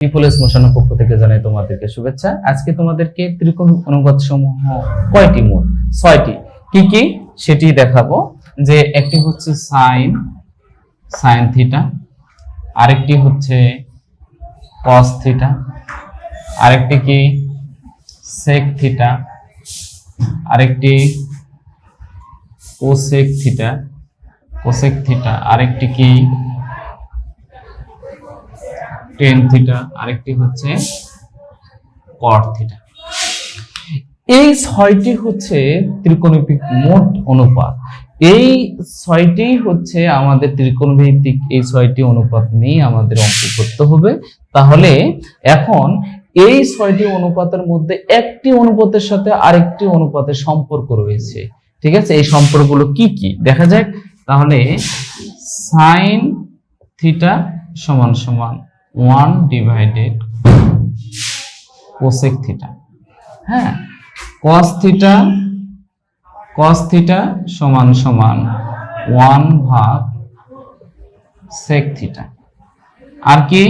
People's মোশনের পক্ষ থেকে জানাই তোমাদেরকে শুভেচ্ছা। আজকে তোমাদেরকে ত্রিকোণ অনুপাত সমূহ কয়টি মোট? ছয়টি। কি কি? সেটি দেখাবো। যে একটি হচ্ছে সাইন সাইন থিটা, আরেকটি হচ্ছে কস থিটা, আরেকটি কি? সেক থিটা, আরেকটি কোসেক থিটা কোসেক থিটা, আরেকটি কি? টেন থিটা আরেকটি হচ্ছে কট থিটা এই ছয়টি হচ্ছে ত্রিকোণমিতিক মোট অনুপাত। এই ছয়টি হচ্ছে আমাদের ত্রিকোণভিত্তিক এই ছয়টি অনুপাত নিয়ে আমাদের অঙ্ক করতে হবে। তাহলে এখন এই ছয়টি অনুপাতের মধ্যে একটি অনুপাতের সাথে আরেকটি অনুপাতের সম্পর্ক রয়েছে। ঠিক আছে? এই সম্পর্কগুলো কি কি? দেখা যাক। তাহলে সাইন থিটা সমান সমান ওয়ান ডিভাইডেড কোসেক থিটা। হ্যাঁ কস থিটা কস থিটা সমান সমান ওয়ান ভাগ সেক থিটা। আর কি?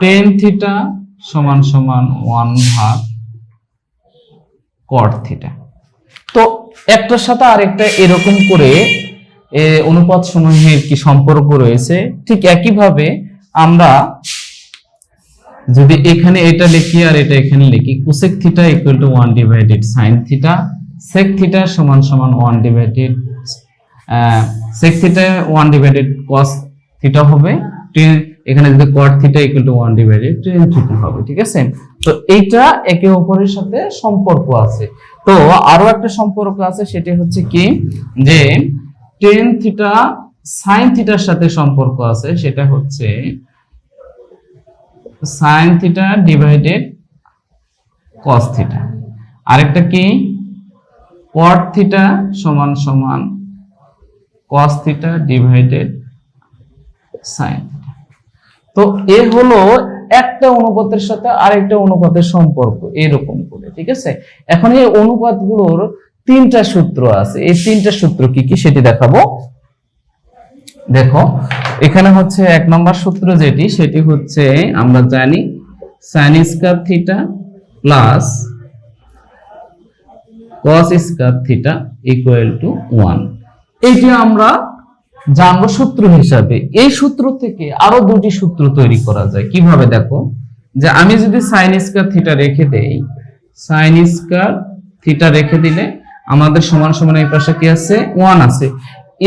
টেন থিটা সমান সমান ওয়ান ভাগ কট থিটা। তো একটার সাথে আরেকটা এরকম করে অনুপাত সমূহের কি সম্পর্ক রয়েছে? ঠিক একইভাবে আমরা যদি এখানে এটা লিখি আর এটা এখানে লিখি cosec theta equal to one divided sine theta sec theta সমান সমান one divided sec theta one divided cos theta হবে এখানে যদি cot theta equal to one divided tan theta হবে, ঠিক আছে? তো এইটা একে অপরের সাথে সম্পর্ক আছে। তো আরও একটা সম্পর্ক আছে, সেটি হচ্ছে কি? যে টেন থিটা সাইন থিটার সাথে সম্পর্ক আছে, সেটা হচ্ছে sine theta divided cos theta আরেকটা কি? কট থিটা সমান সমান কস থিটা ডিভাইডেড সাইন তো এ হলো একটা অনুপাতের সাথে আরেকটা অনুপাতের সম্পর্ক, এরকম করে, ঠিক আছে? এখন এই অনুপাতগুলোর তিনটা সূত্র আছে। এই তিনটা সূত্র কি কি সেটি দেখাবো। দেখো, এখানে হচ্ছে এক নম্বর সূত্র যেটি, সেটি হচ্ছে আমরা জানি sine square theta plus cos square theta equal to one এইটি আমরা জানব সূত্র হিসাবে। এই সূত্র থেকে আরও দুটি সূত্র তৈরি করা যায়। কীভাবে দেখো? যে আমি যদি সাইন স্কয়ার থিটা রেখে দেই সাইন স্কয়ার থিটা রেখে দিলে আমাদের সমান সমান এই পাশে কি আছে? ওয়ান আছে।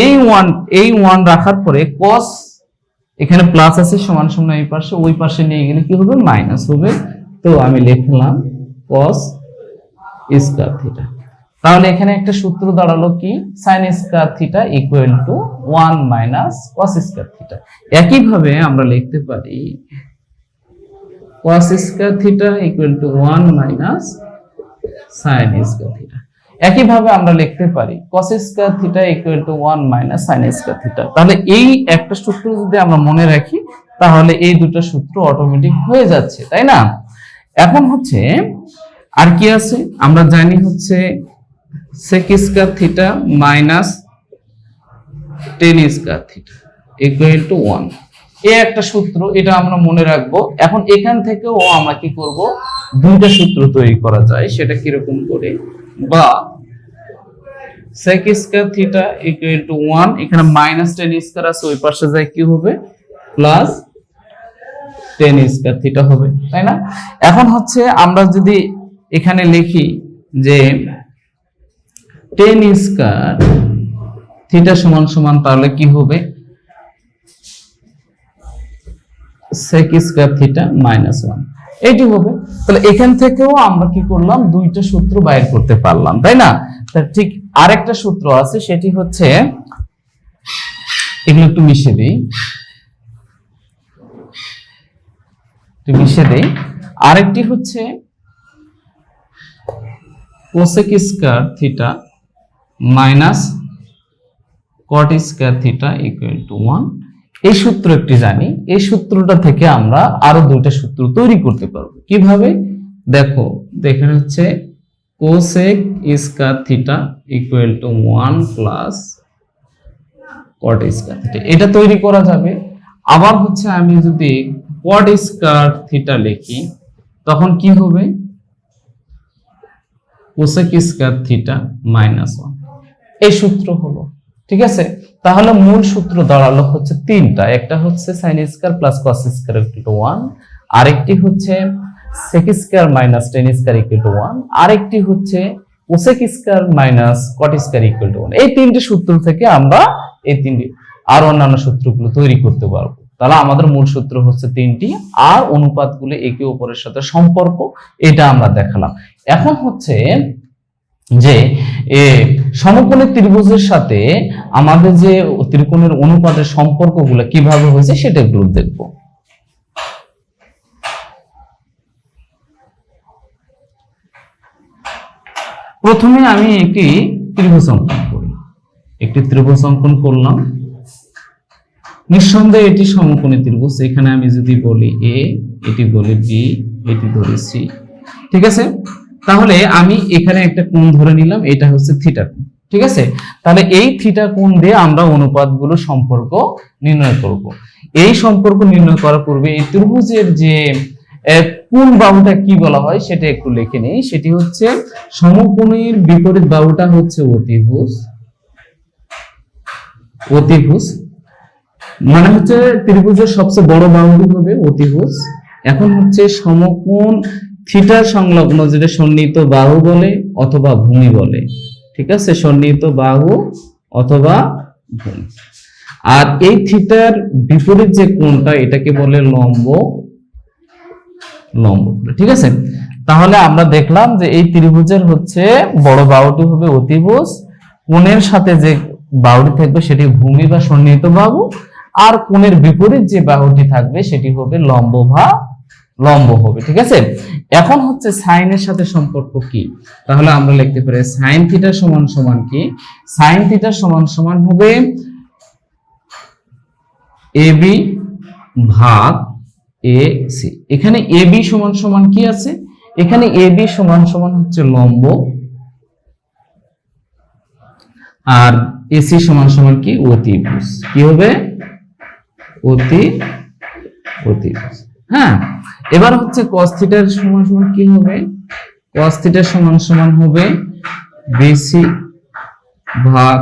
এই ওয়ান এই ওয়ান রাখার পরে কস এখানে প্লাস আছে, সমান সমান এই পাশে, ওই পাশে নিয়ে গেলে কি হবে? মাইনাস হবে। তো আমি লিখলাম কস স্কয়ার থিটা তাহলে এখানে একটা সূত্র দাঁড়াল কি? Sine square theta equal to one minus cos square theta একইভাবে আমরা লিখতে পারি cos square theta equal to one minus sine square theta একইভাবে আমরা লিখতে পারি cos square theta equal to one minus sine square theta তাহলে এই একটা সূত্র যদি আমরা মনে রাখি, তাহলে এই দুটো সূত্র অটোমেটিক হয়ে যাচ্ছে, তাই না? এখন হচ্ছে, আর কি আছে? আমরা জানি হচ্ছে sec square theta minus tan square theta equal to one এ একটা সূত্র, এটা আমরা মনে রাখব। এখন এখান থেকেও আমরা কি করব? দুইটা সূত্র তৈরি করা যায়, সেটা কীরকম করে? বা sec square theta equal to 1 এখানে মাইনাস 10 স্কয়ার আছে, ওই পাশে যায় কি হবে? প্লাস 10 স্কয়ার থিটা হবে, তাই না? এখন হচ্ছে আমরা যদি এখানে লিখি যে 10 স্কয়ার থিটা সমান সমান তাহলে কি হবে? sec স্কয়ার থিটা মাইনাস 1 এইটি হবে। তাহলে এখান থেকেও আমরা কি করলাম? দুইটা সূত্র বাইর করতে পারলাম, তাই না? ঠিক আরেকটা সূত্র আছে, সেটি হচ্ছে, এগুলো একটু মিশে দিই। একটু মিশিয়ে দিই। আরেকটি হচ্ছে cosec square theta minus cot square theta equal to one এই সূত্র একটি জানি, এই সূত্রটা থেকে আমরা আরও দুইটা সূত্র তৈরি করতে পারব। কীভাবে? দেখো দেখেন হচ্ছে cosec square theta equal to one plus cot square theta এটা তৈরি করা যাবে। আবার হচ্ছে আমি যদি কোয়াড স্কয়ার থিটা লিখি, তখন কি হবে? Cosec square theta minus one এই সূত্র হলো, ঠিক আছে? তাহলে মূল সূত্র দাঁড়াল হচ্ছে তিনটা। একটা হচ্ছে sine square plus cos square equal to one আরেকটি হচ্ছে sec square minus tan square equal to one আরেকটি হচ্ছে cosec square minus cot square equal to one এই তিনটি সূত্র থেকে আমরা এই তিনটি আর অন্যান্য সূত্রগুলো তৈরি করতে পারব। তাহলে আমাদের মূল সূত্র হচ্ছে তিনটি, আর অনুপাতগুলো একে অপরের সাথে সম্পর্ক, এটা আমরা দেখালাম। এখন হচ্ছে যে, এ সমকোণী ত্রিভুজের সাথে আমাদের যে ত্রিকোণের অনুপাতের সম্পর্কগুলো কীভাবে হয়েছে সেটা একটু দেখব। প্রথমে আমি একটি ত্রিভুজ অঙ্কন করি। একটি ত্রিভুজ অঙ্কন করলাম। নিঃসন্দেহে এটি সমকোণী ত্রিভুজ। এখানে আমি যদি বলি এ এটি বলি বি এটি ধরি সি ঠিক আছে? তাহলে আমি এখানে একটা কোণ ধরে নিলাম, এটা হচ্ছে থিটা কোণ, ঠিক আছে? তাহলে এই থিটা কোণ দিয়ে আমরা অনুপাতগুলো সম্পর্ক নির্ণয় করব। এই সম্পর্ক নির্ণয় করার পূর্বে এই ত্রিভুজের যে কোন বাহুটা কি বলা হয় সেটা একটু লিখে নেই। সেটি হচ্ছে সমকোণের বিপরীত বাহুটা হচ্ছে অতিভুজ অতিভুজ মানে হচ্ছে ত্রিভুজের সবচেয়ে বড় বাহুটি হবে অতিভুজ। এখন হচ্ছে সমকোণ থিটার সংলগ্ন যেটা সন্নিহিত বাহু বলে অথবা ভূমি বলে, ঠিক আছে? সন্নিহিত বাহু অথবা ভূমি। আর এই থিটার বিপরীত যে কোণটা, এটাকে বলে লম্ব লম্ব ঠিক আছে? তাহলে আমরা দেখলাম যে এই ত্রিভুজের হচ্ছে বড় বাহুটি হবে অতিভুজ, কোণের সাথে যে বাহুটি থাকবে সেটি ভূমি বা সন্নিহিত বাহু, আর কোণের বিপরীত যে বাহুটি থাকবে সেটি হবে লম্ব বা লম্ব হবে, ঠিক আছে? এখন হচ্ছে সাইনের সাথে সম্পর্ক কি? তাহলে আমরা লিখতে পারি সাইন থিটা সমান সমান কি? সাইন থিটা সমান সমান হবে এ বি ভাগ এ সি এখানে এ বি সমান সমান কি আছে? এখানে এ বি সমান সমান হচ্ছে লম্ব। আর এসি সমান সমান কি? অতিভুজ। কি হবে? অতি অতিভুজ। হ্যাঁ? এবার হচ্ছে cos থিটার সমান সমান কি হবে? cos থিটার সমান সমান হবে বিসি ভাগ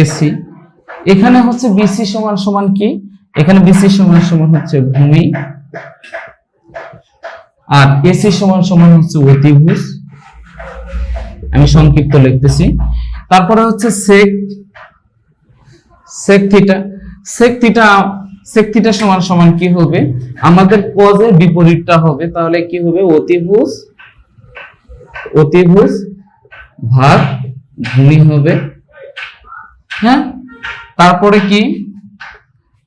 এসি এখানে হচ্ছে বিসি সমান সমান কি? এখানে বিসি সমান সমান হচ্ছে ভূমি। আর এসি সমান সমান হচ্ছে অতিভুজ। আমি সংক্ষিপ্ত লিখতেছি। তারপরে হচ্ছে সেক sec theta sec theta sec সমান সমান কি হবে? আমাদের কজের বিপরীতটা হবে, তাহলে কি হবে? অতিভুজ অতিভুজ ভাগ ভূমি হবে। হ্যাঁ? তারপরে কি?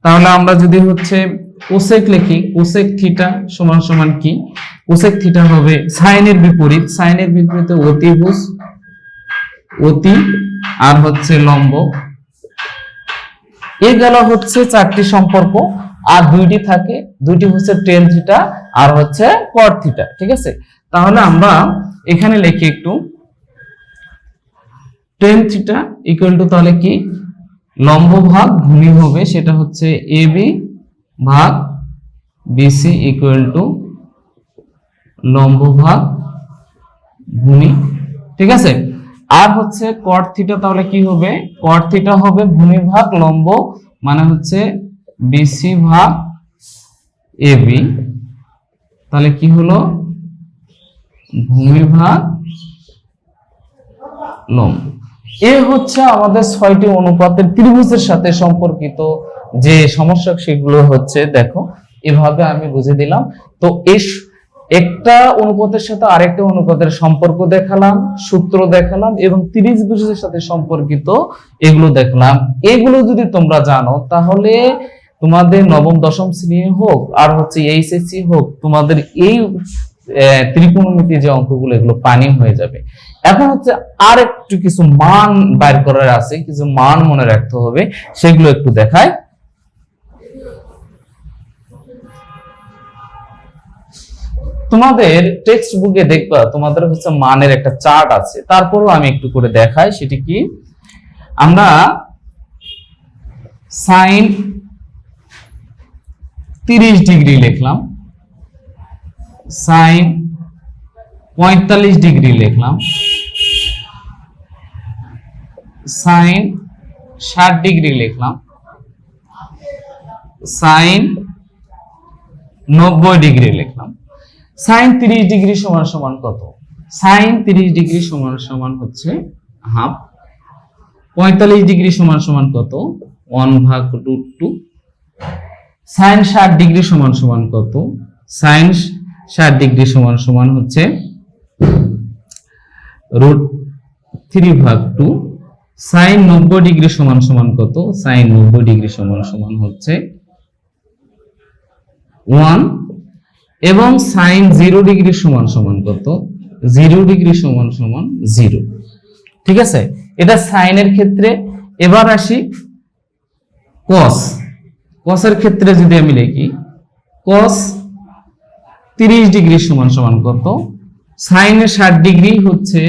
তাহলে আমরা যদি হচ্ছে কোসেক লিখি কোসেক থিটা সমান সমান কি? কোসেক থিটা হবে সাইনের বিপরীত। সাইনের বিপরীতে অতিভুজ, অতি, আর হচ্ছে লম্ব। এ গেল হচ্ছে চারটি সম্পর্ক, আর দুইটি থাকে, দুইটি হচ্ছে টেন থিটা আর হচ্ছে কট থিটা ঠিক আছে? তাহলে আমরা এখানে লিখি একটু টেন থিটা ইকুয়াল টু তাহলে কি? লম্ব ভাগ ভূমি হবে, সেটা হচ্ছে এ বি ভাগ বিসি ইকুয়াল টু লম্ব ভাগ ভূমি ঠিক আছে? আর হচ্ছে কট থিটা তাহলে কি হবে? কট থিটা হবে ভূমি ভাগ লম্ব মানে হচ্ছে বিসি ভাগ এবি তাহলে কি হলো? ভূমি ভাগ লম্ব। এ হচ্ছে আমাদের ছয়টি অনুপাতের ত্রিভুজের সাথে সম্পর্কিত যে সমস্যা সেগুলো হচ্ছে, দেখো, এভাবে আমি বুঝে দিলাম। তো এই একটা অনুপাতের সাথে আরেকটা অনুপাতের সম্পর্ক দেখালাম, সূত্র দেখালাম এবং ত্রিভুজের সাথে সম্পর্কিত এগুলো দেখলাম। এগুলো যদি তোমরা জানো, তাহলে তোমাদের নবম, দশম শ্রেণি হোক আর হচ্ছে এইচএসসি হোক, তোমাদের এই ত্রিকোণমিতি যে অঙ্কগুলো, এগুলো পানি হয়ে যাবে। এখন হচ্ছে আর একটু কিছু মান বাইর করার আছে, কিছু মান মনে রাখতে হবে, সেগুলো একটু দেখায় তোমাদের টেক্সট বুকে দেখবা তোমাদের হচ্ছে মানের একটা চার্ট আছে। তারপরও আমি একটু করে দেখাই, সেটি কি? আমরা সাইন তিরিশ ডিগ্রি লিখলাম সাইন পঁয়তাল্লিশ ডিগ্রি লিখলাম সাইন ষাট ডিগ্রি লিখলাম সাইন নব্বই ডিগ্রি লিখলাম। সাইন তিরিশ ডিগ্রি সমান সমান কত? সাইন তিরিশ ডিগ্রি সমান সমান হচ্ছে হাফ। পঁয়তাল্লিশ ডিগ্রি সমান সমান কত? ওয়ান ভাগ রুট টু। সাইন ষাট ডিগ্রি সমান সমান কত? সাইন ষাট ডিগ্রি সমান সমান হচ্ছে রুট থ্রি ভাগ টু। সাইন নব্বই ডিগ্রি সমান সমান কত? সাইন নব্বই ডিগ্রি সমান সমান হচ্ছে ওয়ান। এবং সাইন জিরো ডিগ্রি সমান সমান কত? জিরো ডিগ্রি সমান সমান জিরো ঠিক আছে? এটা সাইনের ক্ষেত্রে। এবার আসি কস কসের ক্ষেত্রে যদি আমি লিখি কস তিরিশ ডিগ্রি সমান সমান কত? সাইনের ষাট ডিগ্রি হচ্ছে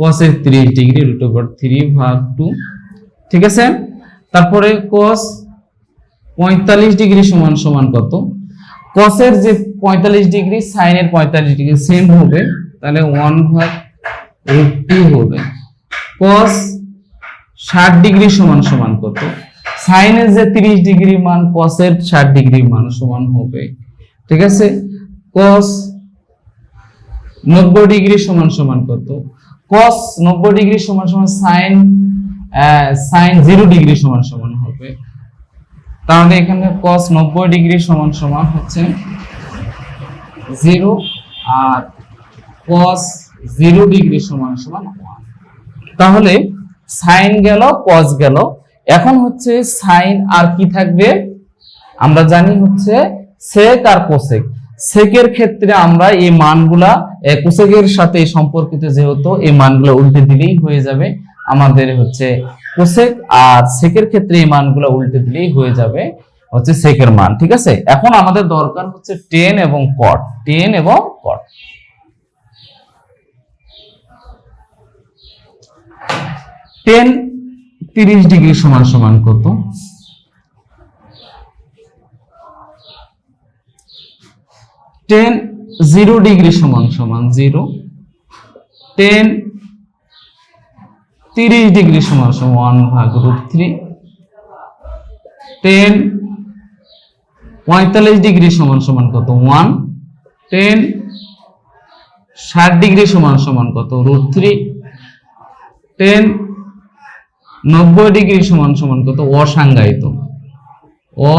কসের তিরিশ ডিগ্রি রুট ওভার থ্রি ভাগ টু ঠিক আছে? তারপরে কস পঁয়তাল্লিশ ডিগ্রি সমান সমান কত? কসের যে পঁয়তাল্লিশ ডিগ্রি সাইনের পঁয়তাল্লিশ ডিগ্রি সেম হবে, তাহলে ওয়ান ভাগ রুট হবে। কস ষাট ডিগ্রি সমান সমান কত? সাইনের যে তিরিশ ডিগ্রি মান কসের ষাট ডিগ্রি মান সমান হবে। ঠিক আছে? কস নব্বই ডিগ্রি সমান সমান কত? কস নব্বই ডিগ্রি সমান সমান সাইন সাইন জিরো ডিগ্রি সমান সমান হবে। তাহলে এখানে কস নব্বই ডিগ্রি সমান সমান হচ্ছে জিরো আর কস জিরো ডিগ্রি সমান সমান ওয়ান তাহলে সাইন গেল কস গেল। এখন হচ্ছে সাইন আর কি থাকবে? আমরা জানি হচ্ছে সেক আর কোসেক সেকের ক্ষেত্রে আমরা এই মানগুলা কোসেকের সাথে সম্পর্কিত যেহেতু, এই মানগুলো উল্টে দিলেই হয়ে যাবে। আমাদের হচ্ছে কোসেক আর সেকের ক্ষেত্রে এই মানগুলো উল্টে দিলেই হয়ে যাবে হচ্ছে সেকের মান, ঠিক আছে? এখন আমাদের দরকার হচ্ছে টেন এবং কট টেন এবং কট টেন তিরিশ ডিগ্রি সমান সমান কত? টেন জিরো ডিগ্রি সমান সমান জিরো টেন তিরিশ ডিগ্রি সমান সমান ওয়ান ভাগ রুট থ্রি টেন পঁয়তাল্লিশ ডিগ্রি সমান সমান কত? ওয়ান টেন ষাট ডিগ্রি সমান সমান কত? রুট থ্রি টেন নব্বই ডিগ্রি সমান সমান কত? অসাংজ্ঞায়িত। অ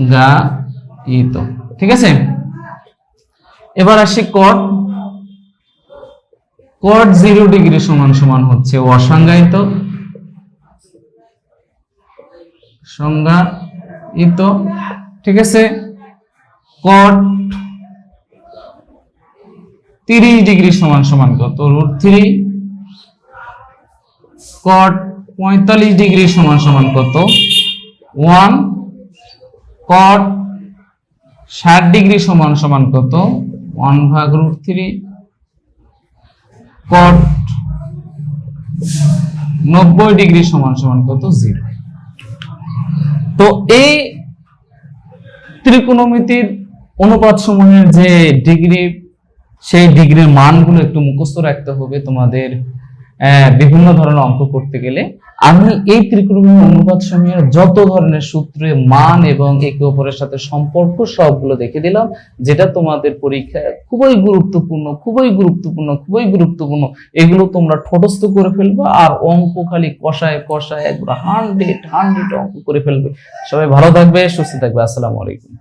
সংজ্ঞায়িত ঠিক আছে? এবার আসি কট কট জিরো ডিগ্রি সমান সমান হচ্ছে অসংজ্ঞায়িত। সংজ্ঞায়িত, ঠিক আছে? কট তিরিশ ডিগ্রি সমান সমান কত? Root three. কট পঁয়তাল্লিশ ডিগ্রি সমান সমান কত? ওয়ান। কট ষাট ডিগ্রি সমান সমান কত? ওয়ান ভাগ রুট থ্রি। কট নব্বই ডিগ্রি সমান সমান কত? জিরো তো এই ত্রিকোণমিতির অনুপাত সমূহের যে ডিগ্রি, সেই ডিগ্রির মানগুলো একটু মুখস্থ রাখতে হবে তোমাদের বিভিন্ন ধরনের অঙ্ক করতে গেলে। আমি এই ত্রিকোণমিতির অনুপাত সমূহের যত ধরনের সূত্রে মান এবং একে অপরের সাথে সম্পর্ক সবগুলো দেখে দিলাম, যেটা তোমাদের পরীক্ষায় খুবই গুরুত্বপূর্ণ খুবই গুরুত্বপূর্ণ খুবই গুরুত্বপূর্ণ, এগুলো তোমরা ঠোটস্থ করে ফেলবে আর অঙ্ক খালি কষায় কষায় একবার হান্ড্রেড হান্ড্রেড অঙ্ক করে ফেলবে। সবাই ভালো থাকবে, সুস্থ থাকবে, আসসালামু আলাইকুম।